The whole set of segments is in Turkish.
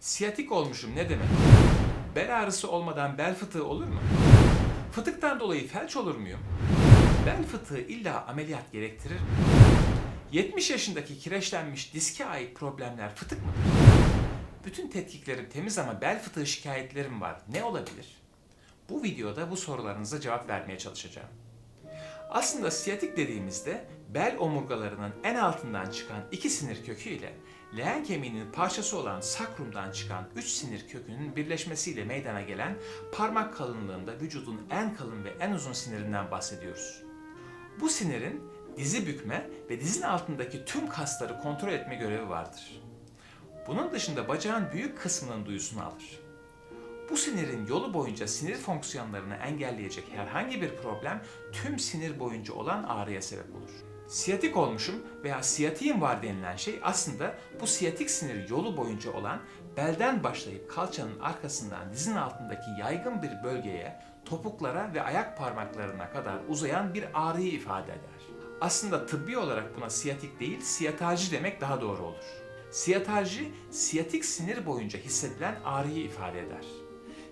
Siyatik olmuşum ne demek? Bel ağrısı olmadan bel fıtığı olur mu? Fıtıktan dolayı felç olur muyum? Bel fıtığı illa ameliyat gerektirir mi? 70 yaşındaki kireçlenmiş diske ait problemler fıtık mıdır? Bütün tetkiklerim temiz ama bel fıtığı şikayetlerim var. Ne olabilir? Bu videoda bu sorularınıza cevap vermeye çalışacağım. Aslında siyatik dediğimizde bel omurgalarının en altından çıkan iki sinir kökü ile leğen kemiğinin parçası olan sakrumdan çıkan üç sinir kökünün birleşmesiyle meydana gelen parmak kalınlığında vücudun en kalın ve en uzun sinirinden bahsediyoruz. Bu sinirin dizi bükme ve dizin altındaki tüm kasları kontrol etme görevi vardır. Bunun dışında bacağın büyük kısmının duyusunu alır. Bu sinirin yolu boyunca sinir fonksiyonlarını engelleyecek herhangi bir problem tüm sinir boyunca olan ağrıya sebep olur. Siyatik olmuşum veya siyatiğim var denilen şey aslında bu siyatik sinir yolu boyunca olan belden başlayıp kalçanın arkasından dizin altındaki yaygın bir bölgeye, topuklara ve ayak parmaklarına kadar uzayan bir ağrıyı ifade eder. Aslında tıbbi olarak buna siyatik değil, siyatalji demek daha doğru olur. Siyatalji, siyatik sinir boyunca hissedilen ağrıyı ifade eder.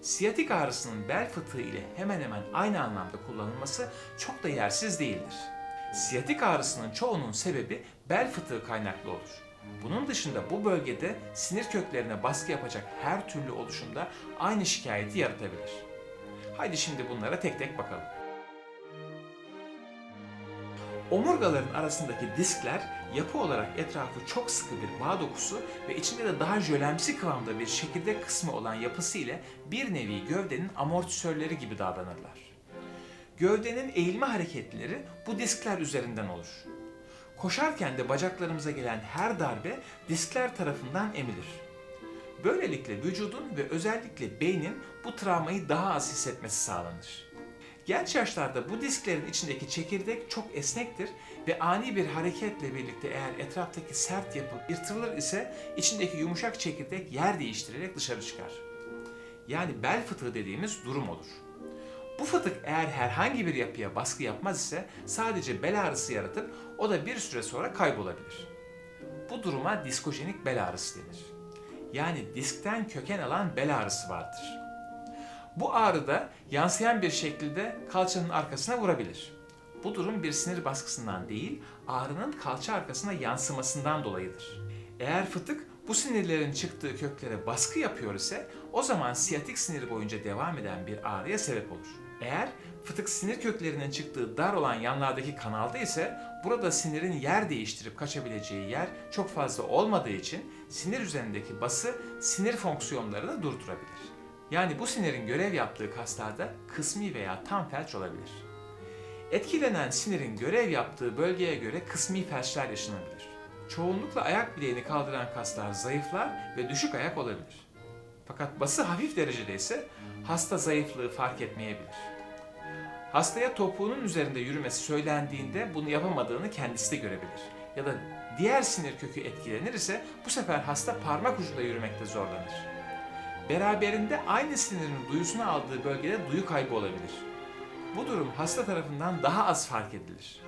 Siyatik ağrısının bel fıtığı ile hemen hemen aynı anlamda kullanılması çok da yersiz değildir. Siyatik ağrısının çoğunun sebebi bel fıtığı kaynaklı olur. Bunun dışında bu bölgede sinir köklerine baskı yapacak her türlü oluşumda aynı şikayeti yaratabilir. Haydi şimdi bunlara tek tek bakalım. Omurgaların arasındaki diskler yapı olarak etrafı çok sıkı bir bağ dokusu ve içinde de daha jölemsi kıvamda bir çekirdek kısmı olan yapısı ile bir nevi gövdenin amortisörleri gibi davranırlar. Gövdenin eğilme hareketleri bu diskler üzerinden olur. Koşarken de bacaklarımıza gelen her darbe diskler tarafından emilir. Böylelikle vücudun ve özellikle beynin bu travmayı daha az hissetmesi sağlanır. Genç yaşlarda bu disklerin içindeki çekirdek çok esnektir ve ani bir hareketle birlikte eğer etraftaki sert yapı yırtılır ise içindeki yumuşak çekirdek yer değiştirerek dışarı çıkar. Yani bel fıtığı dediğimiz durum olur. Bu fıtık eğer herhangi bir yapıya baskı yapmaz ise sadece bel ağrısı yaratıp o da bir süre sonra kaybolabilir. Bu duruma diskojenik bel ağrısı denir. Yani diskten köken alan bel ağrısı vardır. Bu ağrı da yansıyan bir şekilde kalçanın arkasına vurabilir. Bu durum bir sinir baskısından değil, ağrının kalça arkasına yansımasından dolayıdır. Eğer fıtık bu sinirlerin çıktığı köklere baskı yapıyor ise o zaman siyatik sinir boyunca devam eden bir ağrıya sebep olur. Eğer fıtık sinir köklerinin çıktığı dar olan yanlardaki kanalda ise burada sinirin yer değiştirip kaçabileceği yer çok fazla olmadığı için sinir üzerindeki bası sinir fonksiyonlarını durdurabilir. Yani bu sinirin görev yaptığı kaslarda kısmi veya tam felç olabilir. Etkilenen sinirin görev yaptığı bölgeye göre kısmi felçler yaşanabilir. Çoğunlukla ayak bileğini kaldıran kaslar zayıflar ve düşük ayak olabilir. Fakat bası hafif derecede ise hasta zayıflığı fark etmeyebilir. Hastaya topuğunun üzerinde yürümesi söylendiğinde bunu yapamadığını kendisi de görebilir. Ya da diğer sinir kökü etkilenir ise bu sefer hasta parmak ucunda yürümekte zorlanır. Beraberinde aynı sinirin duyusunu aldığı bölgede duyu kaybı olabilir. Bu durum hasta tarafından daha az fark edilir.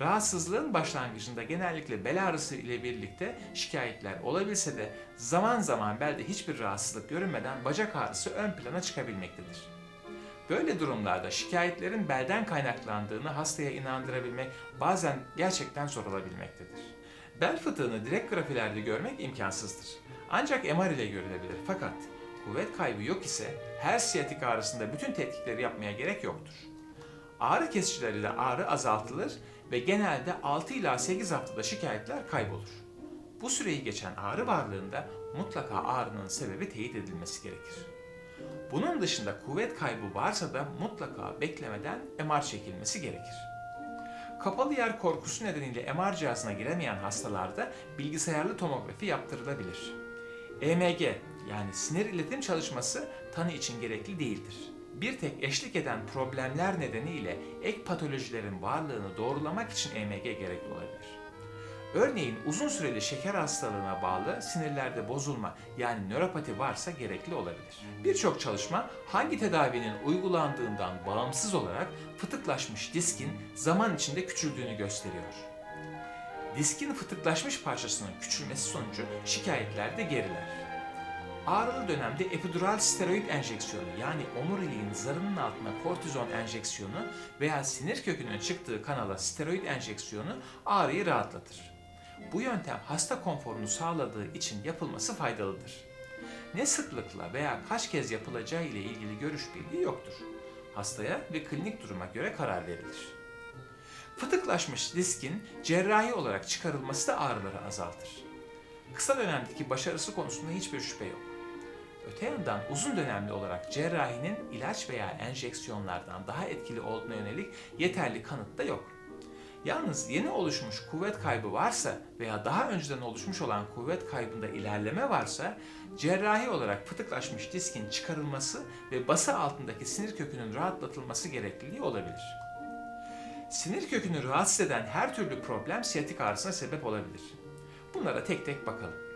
Rahatsızlığın başlangıcında genellikle bel ağrısı ile birlikte şikayetler olabilse de zaman zaman belde hiçbir rahatsızlık görünmeden bacak ağrısı ön plana çıkabilmektedir. Böyle durumlarda şikayetlerin belden kaynaklandığını hastaya inandırabilmek bazen gerçekten zor olabilmektedir. Bel fıtığını direkt grafilerde görmek imkansızdır. Ancak MR ile görülebilir fakat kuvvet kaybı yok ise her siyatik ağrısında bütün tetkikleri yapmaya gerek yoktur. Ağrı kesicilerle ağrı azaltılır ve genelde 6 ila 8 haftada şikayetler kaybolur. Bu süreyi geçen ağrı varlığında mutlaka ağrının sebebi teyit edilmesi gerekir. Bunun dışında kuvvet kaybı varsa da mutlaka beklemeden MR çekilmesi gerekir. Kapalı yer korkusu nedeniyle MR cihazına giremeyen hastalarda bilgisayarlı tomografi yaptırılabilir. EMG yani sinir iletim çalışması tanı için gerekli değildir. Bir tek eşlik eden problemler nedeniyle ek patolojilerin varlığını doğrulamak için EMG gerekli olabilir. Örneğin uzun süreli şeker hastalığına bağlı sinirlerde bozulma yani nöropati varsa gerekli olabilir. Birçok çalışma hangi tedavinin uygulandığından bağımsız olarak fıtıklaşmış diskin zaman içinde küçüldüğünü gösteriyor. Diskin fıtıklaşmış parçasının küçülmesi sonucu şikayetlerde geriler. Ağrılı dönemde epidural steroid enjeksiyonu yani omuriliğin zarının altına kortizon enjeksiyonu veya sinir kökünün çıktığı kanala steroid enjeksiyonu ağrıyı rahatlatır. Bu yöntem hasta konforunu sağladığı için yapılması faydalıdır. Ne sıklıkla veya kaç kez yapılacağı ile ilgili görüş birliği yoktur. Hastaya ve klinik duruma göre karar verilir. Fıtıklaşmış diskin cerrahi olarak çıkarılması da ağrıları azaltır. Kısa dönemdeki başarısı konusunda hiçbir şüphe yok. Öte yandan uzun dönemli olarak cerrahinin ilaç veya enjeksiyonlardan daha etkili olduğuna yönelik yeterli kanıt da yok. Yalnız yeni oluşmuş kuvvet kaybı varsa veya daha önceden oluşmuş olan kuvvet kaybında ilerleme varsa cerrahi olarak fıtıklaşmış diskin çıkarılması ve bası altındaki sinir kökünün rahatlatılması gerekliliği olabilir. Sinir kökünü rahatsız eden her türlü problem siyatik ağrısına sebep olabilir. Bunlara tek tek bakalım.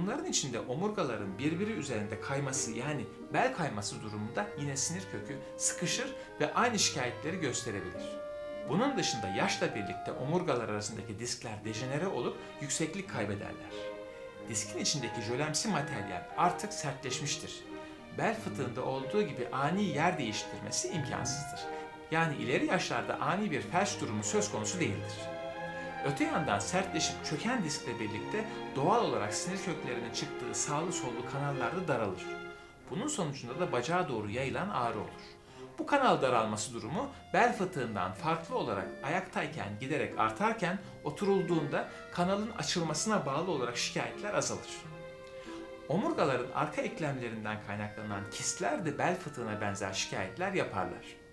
Bunların içinde omurgaların birbiri üzerinde kayması yani bel kayması durumunda yine sinir kökü sıkışır ve aynı şikayetleri gösterebilir. Bunun dışında yaşla birlikte omurgalar arasındaki diskler dejenere olup yükseklik kaybederler. Diskin içindeki jölemsi materyal artık sertleşmiştir. Bel fıtığında olduğu gibi ani yer değiştirmesi imkansızdır. Yani ileri yaşlarda ani bir felç durumu söz konusu değildir. Öte yandan sertleşip çöken diskle birlikte doğal olarak sinir köklerinin çıktığı sağlı sollu kanallar da daralır. Bunun sonucunda da bacağa doğru yayılan ağrı olur. Bu kanal daralması durumu bel fıtığından farklı olarak ayaktayken giderek artarken oturulduğunda kanalın açılmasına bağlı olarak şikayetler azalır. Omurgaların arka eklemlerinden kaynaklanan kistler de bel fıtığına benzer şikayetler yaparlar.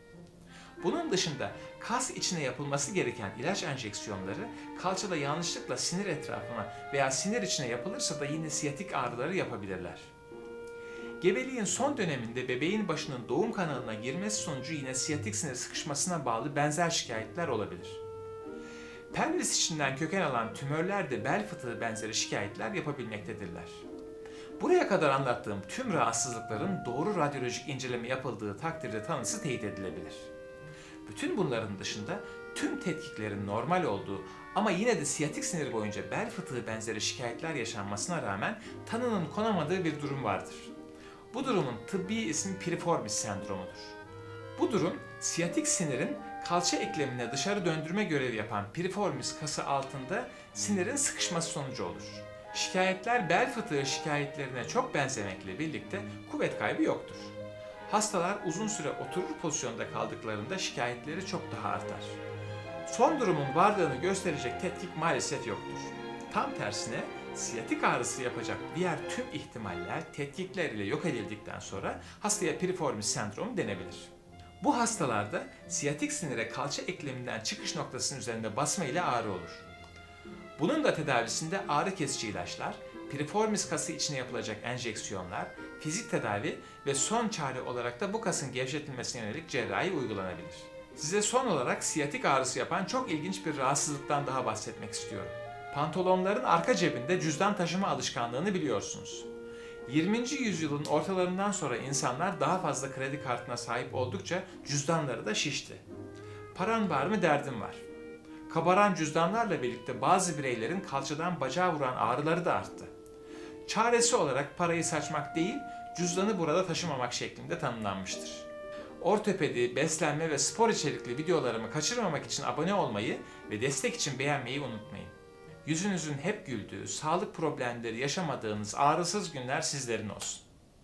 Bunun dışında kas içine yapılması gereken ilaç enjeksiyonları kalçada yanlışlıkla sinir etrafına veya sinir içine yapılırsa da yine siyatik ağrıları yapabilirler. Gebeliğin son döneminde bebeğin başının doğum kanalına girmesi sonucu yine siyatik sinir sıkışmasına bağlı benzer şikayetler olabilir. Pelvis içinden köken alan tümörler de bel fıtığı benzeri şikayetler yapabilmektedirler. Buraya kadar anlattığım tüm rahatsızlıkların doğru radyolojik inceleme yapıldığı takdirde tanısı teyit edilebilir. Bütün bunların dışında tüm tetkiklerin normal olduğu ama yine de siyatik sinir boyunca bel fıtığı benzeri şikayetler yaşanmasına rağmen tanının konamadığı bir durum vardır. Bu durumun tıbbi ismi piriformis sendromudur. Bu durum siyatik sinirin kalça eklemine dışarı döndürme görevi yapan piriformis kası altında sinirin sıkışması sonucu olur. Şikayetler bel fıtığı şikayetlerine çok benzemekle birlikte kuvvet kaybı yoktur. Hastalar uzun süre oturur pozisyonda kaldıklarında şikayetleri çok daha artar. Son durumun varlığını gösterecek tetkik maalesef yoktur. Tam tersine siyatik ağrısı yapacak diğer tüm ihtimaller tetkikler ile yok edildikten sonra hastaya piriformis sendromu denebilir. Bu hastalarda siyatik sinire kalça ekleminden çıkış noktasının üzerinde basma ile ağrı olur. Bunun da tedavisinde ağrı kesici ilaçlar, piriformis kası içine yapılacak enjeksiyonlar, fizik tedavi ve son çare olarak da bu kasın gevşetilmesine yönelik cerrahi uygulanabilir. Size son olarak siyatik ağrısı yapan çok ilginç bir rahatsızlıktan daha bahsetmek istiyorum. Pantolonların arka cebinde cüzdan taşıma alışkanlığını biliyorsunuz. 20. yüzyılın ortalarından sonra insanlar daha fazla kredi kartına sahip oldukça cüzdanları da şişti. Paran var mı derdim var. Kabaran cüzdanlarla birlikte bazı bireylerin kalçadan bacağa vuran ağrıları da arttı. Çaresi olarak parayı saçmak değil, cüzdanı burada taşımamak şeklinde tanımlanmıştır. Ortopedi, beslenme ve spor içerikli videolarımı kaçırmamak için abone olmayı ve destek için beğenmeyi unutmayın. Yüzünüzün hep güldüğü, sağlık problemleri yaşamadığınız ağrısız günler sizlerin olsun.